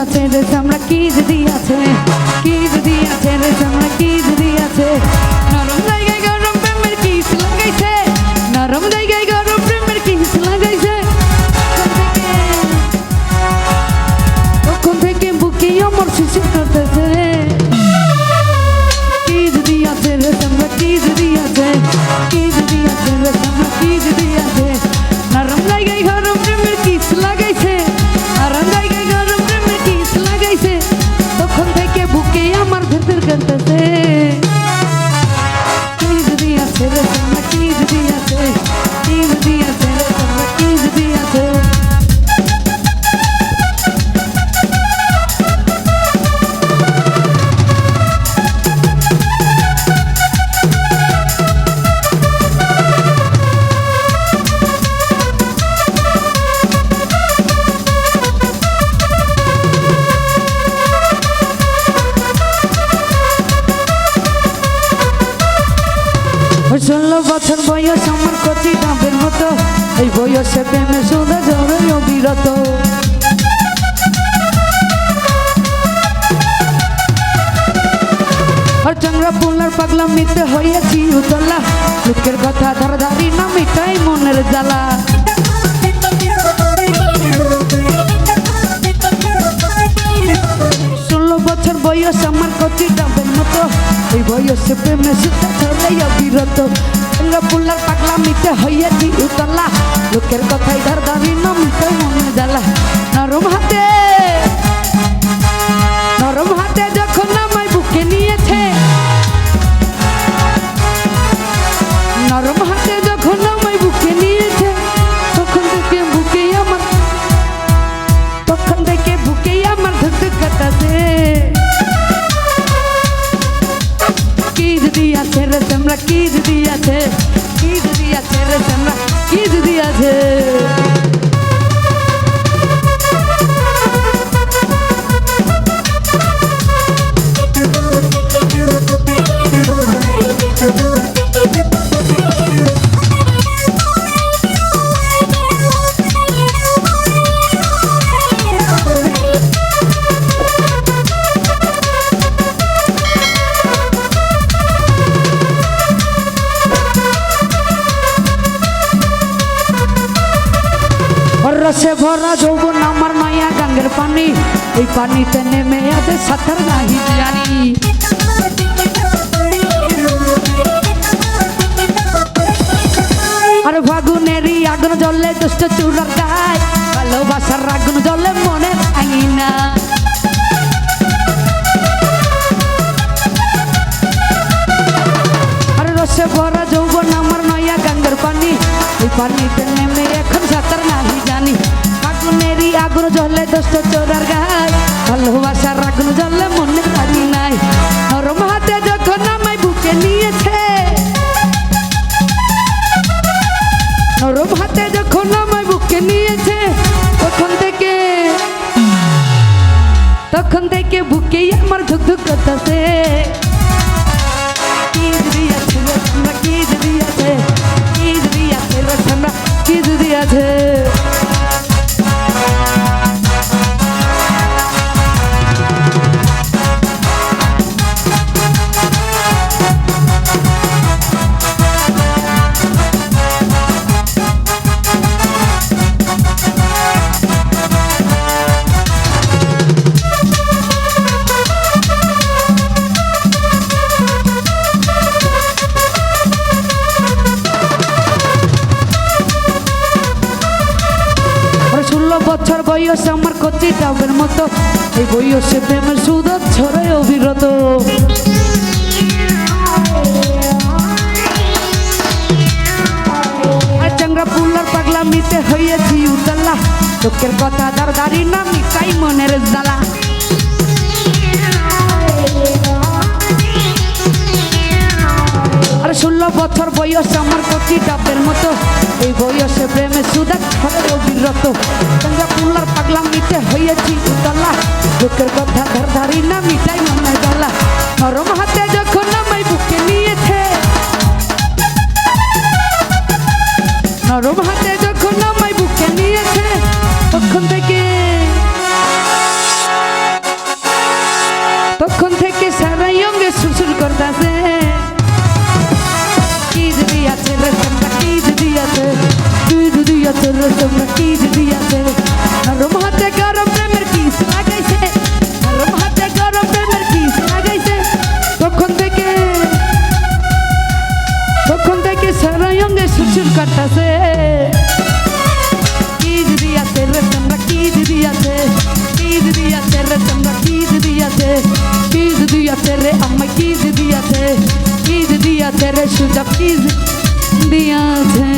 রে আমরা কি যদি আছে? কি যদি আছে রে আমরা কি যদি আছে? নরম জায়গায় গরম প্রেমের কিস লাগাইছে। নরম জায়গায় গরম প্রেমের কিস লাগাইছে। বছর বয়স আমার কচি ডাবের মতো। এই বয়সে প্রেমে শুধু জড়ে অবিরত আর চাংরা পোলার পাগলা মিতে হইয়াছি উতলা। লোকের কথা ধর ধারি না মিটাই মনের জ্বালা। ষোলো বছর বয়স আমার কচি ডাবের মতো। এই বয়সে প্রেমে সুতা ছড়াইয়া বিরত। চাংরা পোলার পাগলা মিতে হইয়াছি উতলা? লোকের কথাই ধর ধারি না মিটাই আছে রে তোমরা কি যদি আছে কি যদি আছে রে তোমরা কি যদি রসে ভরা যৌবন আমার মায়া গাঙ্গের পানি। এই পানিতে নেমে আছে সাঁতার নাহি জানি। আর ফাগুনেরই আগুন জ্বলে দুষ্ট চূড়ার গায় ভালোবাসার আগুন জ্বলে মনের আঙিনা। আর রসে ভরা যৌবন আমার নয়া গঙ্গার পানি। ওই পানিতে নেমে জ্বলে দোষ্ট চোরার গায়, ভালোবাসার আগুন জ্বলে মনে পারি নাই। নরম হাতে যখন আমায় বুকে নিয়েছে, নরম হাতে যখন আমায় বুকে নিয়েছে, তখন থেকে তখন থেকে বুকেই আমার ধুক ধুক করতেছে। ষোলো বছর বয়স আমার কচি ডাবের মতো। এই বয়সে প্রেমের সুদর ছড়ে অবিরত। মিতে হইয়াছি উতলা। লোকের কথা দার দাঁড়ি না মিটাই মনের জ্বালা। আর ষোলো বছর বয়স আমার কচি ডাবের মতো। এই বয়সে প্রেমে সুদা ছড়ে অবিরত। গঙ্গা পুলার পাগলা মিটে হইয়াছি উতলা লোকের কথা ধারধারি না মিটাই মনে গলা নরম হাতে কাটাছে কি দিদিয়াছে রে তোমরা কি দিদিয়াছে কি দিদিয়াছে রে তোমরা কি দিদিয়াছে কি দিদিয়াছে রে আমায় কি দিদিয়াছে কি দিদিয়াছে রে সুযোগ কি দিয়াছে